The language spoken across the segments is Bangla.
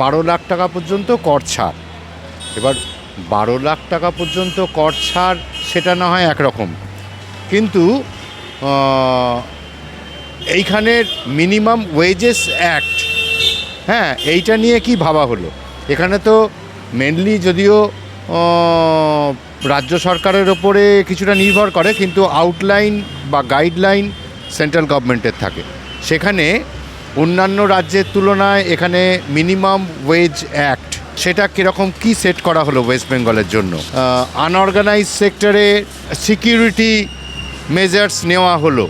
বারো লাখ টাকা পর্যন্ত কর ছাড়। এবার বারো লাখ টাকা পর্যন্ত কর ছাড়, সেটা না হয় একরকম। কিন্তু এইখানের মিনিমাম ওয়েজেস অ্যাক্ট হ্যাঁ এইটা নিয়ে কি ভাবা হলো? এখানে তো মেনলি যদিও রাজ্য সরকারের ওপরে কিছুটা নির্ভর করে, কিন্তু আউটলাইন বা গাইডলাইন সেন্ট্রাল গভর্নমেন্টের থাকে। সেখানে অন্যান্য রাজ্যের তুলনায় এখানে মিনিমাম ওয়েজ অ্যাক্ট। সেটা কীরকম, কি সেট করা হলো ওয়েস্ট বেঙ্গলের জন্য? আনঅর্গানাইজ সেক্টরে সিকিউরিটি মেজার্স নেওয়া হলো।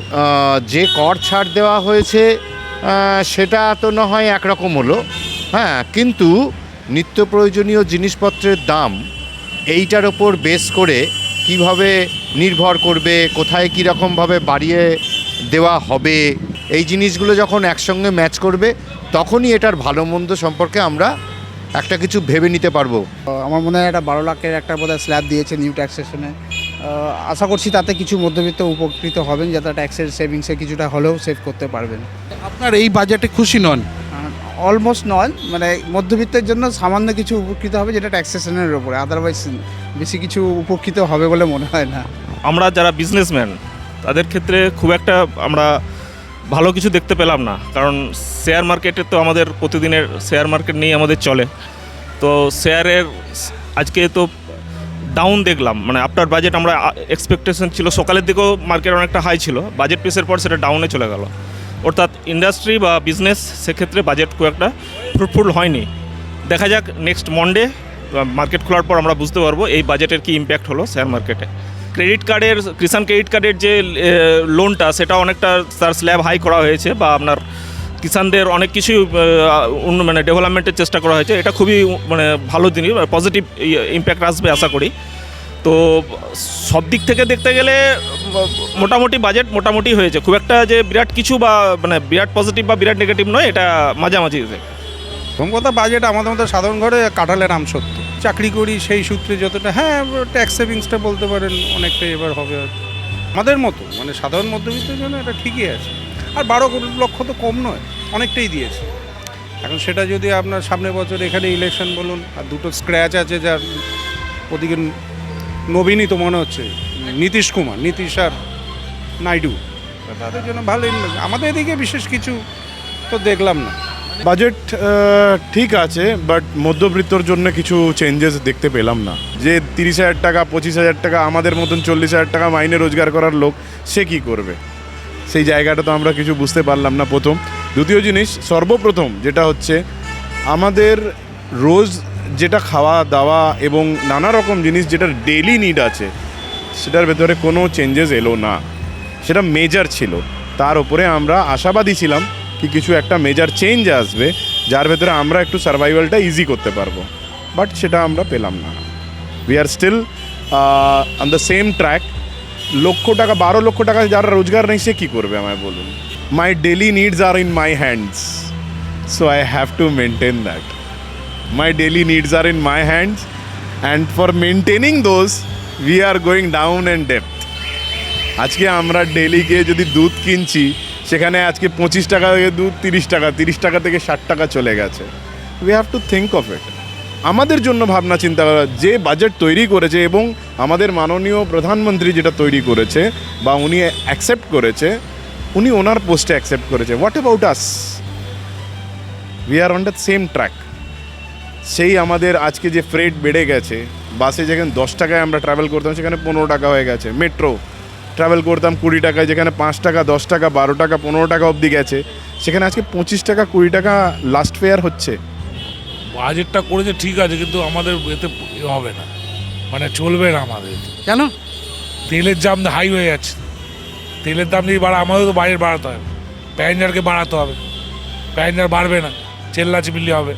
যে কর ছাড় দেওয়া হয়েছে সেটা তো না হয় একরকম হলো। হ্যাঁ কিন্তু নিত্য প্রয়োজনীয় জিনিসপত্রের দাম এইটার ওপর বেস করে কীভাবে নির্ভর করবে, কোথায় কীরকমভাবে বাড়িয়ে দেওয়া হবে এই জিনিসগুলো যখন একসঙ্গে ম্যাচ করবে তখনই এটার ভালো মন্দ সম্পর্কে আমরা একটা কিছু ভেবে নিতে পারব। আমার মনে হয় একটা বারো লাখের একটা বোধহয় স্ল্যাব দিয়েছে নিউ ট্যাক্সেশনে আশা করছি তাতে কিছু মধ্যবিত্ত উপকৃত হবেন যাতে ট্যাক্সের সেভিংসে কিছুটা হলেও সেভ করতে পারবেন। আপনার এই বাজেটে খুশি নন? অলমোস্ট নয় মানে মধ্যবিত্তের জন্য সামান্য কিছু উপকৃত হবে যেটা ট্যাক্সেশনের ওপরে আদারওয়াইজ বেশি কিছু উপকৃত হবে বলে মনে হয় না। আমরা যারা বিজনেসম্যান তাদের ক্ষেত্রে খুব একটা আমরা ভালো কিছু দেখতে পেলাম না। কারণ শেয়ার মার্কেটে তো আমাদের প্রতিদিনের শেয়ার মার্কেট নিয়ে আমাদের চলে। তো শেয়ারের আজকে তো ডাউন দেখলাম। মানে আফটার বাজেট আমরা এক্সপেকটেশন ছিল, সকালের দিকেও মার্কেট অনেকটা হাই ছিল। বাজেট পেসের পর সেটা ডাউনে চলে গেল। অর্থাৎ ইন্ডাস্ট্রি বা বিজনেস সেক্ষেত্রে বাজেট খুব একটা ফ্রুটফুল হয়নি। দেখা যাক নেক্সট মন্ডে মার্কেট খোলার পর আমরা বুঝতে পারব এই বাজেটের কি ইম্প্যাক্ট হলো শেয়ার মার্কেটে ক্রেডিট কার্ডের কিষাণ ক্রেডিট কার্ডের যে লোনটা সেটা অনেকটা তার স্ল্যাব হাই করা হয়েছে বা আপনার কিষানদের অনেক কিছুই মানে ডেভেলপমেন্টের চেষ্টা করা হয়েছে। এটা খুবই মানে ভালো জিনিস পজিটিভ ইম্প্যাক্ট আসবে আশা করি। তো সব দিক থেকে দেখতে গেলে, মোটামুটি বাজেট মোটামুটি হয়েছে। খুব একটা যে বিরাট কিছু বা মানে বিরাট পজিটিভ বা বিরাট নেগেটিভ নয়, এটা মাঝামাঝি প্রথম কথা বাজেট আমাদের মতো সাধারণ ঘরে কাটালের আম সত্য। চাকরি করি সেই সূত্রে যতটা হ্যাঁ ট্যাক্স সেভিংসটা বলতে পারেন অনেকটা এবার হবে। আমাদের মতো মানে সাধারণ মধ্যবিত্তের জন্য এটা ঠিকই আছে। আর বারো কোটি লক্ষ তো কম নয়, অনেকটাই দিয়েছে। এখন সেটা যদি আপনার সামনের বছর এখানে ইলেকশন বলুন, আর দুটো স্ক্র্যাচ আছে যার ওদিকে নবীনই তো মনে হচ্ছে, নীতিশ কুমার, নীতিশ আর নাইডু। তাদের জন্য ভালোই, আমাদের এদিকে বিশেষ কিছু তো দেখলাম না। বাজেট ঠিক আছে বাট মধ্যবিত্তর জন্য কিছু চেঞ্জেস দেখতে পেলাম না। যে তিরিশ হাজার টাকা, পঁচিশ হাজার টাকা, আমাদের মতন চল্লিশ হাজার টাকা মাইনে রোজগার করার লোক, সে কি করবে? সেই জায়গাটা তো আমরা কিছু বুঝতে পারলাম না প্রথম। দ্বিতীয় জিনিস, সর্বপ্রথম যেটা হচ্ছে, আমাদের রোজ যেটা খাওয়া, দাওয়া এবং নানা রকম জিনিস যেটা ডেলি নিড আছে, সেটার ভেতরে কোনো চেঞ্জেস এলো না। সেটা মেজার ছিল। তার উপরে আমরা আশাবাদী ছিলাম কি কিছু একটা মেজার চেঞ্জ আসবে, যার ভেতরে আমরা একটু সার্ভাইভালটা ইজি করতে পারব। বাট সেটা আমরা পেলাম না। We are still on the same track lakh টাকা, বারো লক্ষ টাকা যারা রোজগার নেই, সে কী করবে আমায় বলুন? My daily needs are in my hands so I have to maintain that my daily needs are in my hands and for maintaining those, we are going down and depth আজকে আমরা ডেলি গিয়ে যদি দুধ কিনছি সেখানে আজকে পঁচিশ টাকা থেকে দুধ তিরিশ টাকা তিরিশ টাকা থেকে ষাট টাকা চলে গেছে। We have to think of it আমাদের জন্য ভাবনা চিন্তা করা, যে বাজেট তৈরি করেছে এবং আমাদের মাননীয় প্রধানমন্ত্রী যেটা তৈরি করেছে বা উনি অ্যাকসেপ্ট করেছে, উনি ওনার পোস্টে অ্যাকসেপ্ট করেছে। What about us we are on the same track সেই আমাদের আজকে যে ফ্রেট বেড়ে গেছে, বাসে যেখানে দশ টাকায় আমরা ট্রাভেল করতাম, সেখানে পনেরো টাকা হয়ে গেছে। মেট্রো ট্রাভেল করতাম কুড়ি টাকায় যেখানে পাঁচ টাকা দশ টাকা বারো টাকা পনেরো টাকা অবধি গেছে। সেখানে আজকে পঁচিশ টাকা কুড়ি টাকা লাস্ট ফেয়ার হচ্ছে। বাজেটটা করেছে ঠিক আছে কিন্তু আমাদের এতে হবে না। মানে চলবে না আমাদের কেন? তেলের দাম হাই হয়ে যাচ্ছে। তেলের দাম যদি বাড়া আমাদের তো বাইরে বাড়াতে হবে। প্যাসেঞ্জারকে বাড়াতে হবে। প্যাসেঞ্জার বাড়বে না। চেল্লা চিপিল্লি হবে।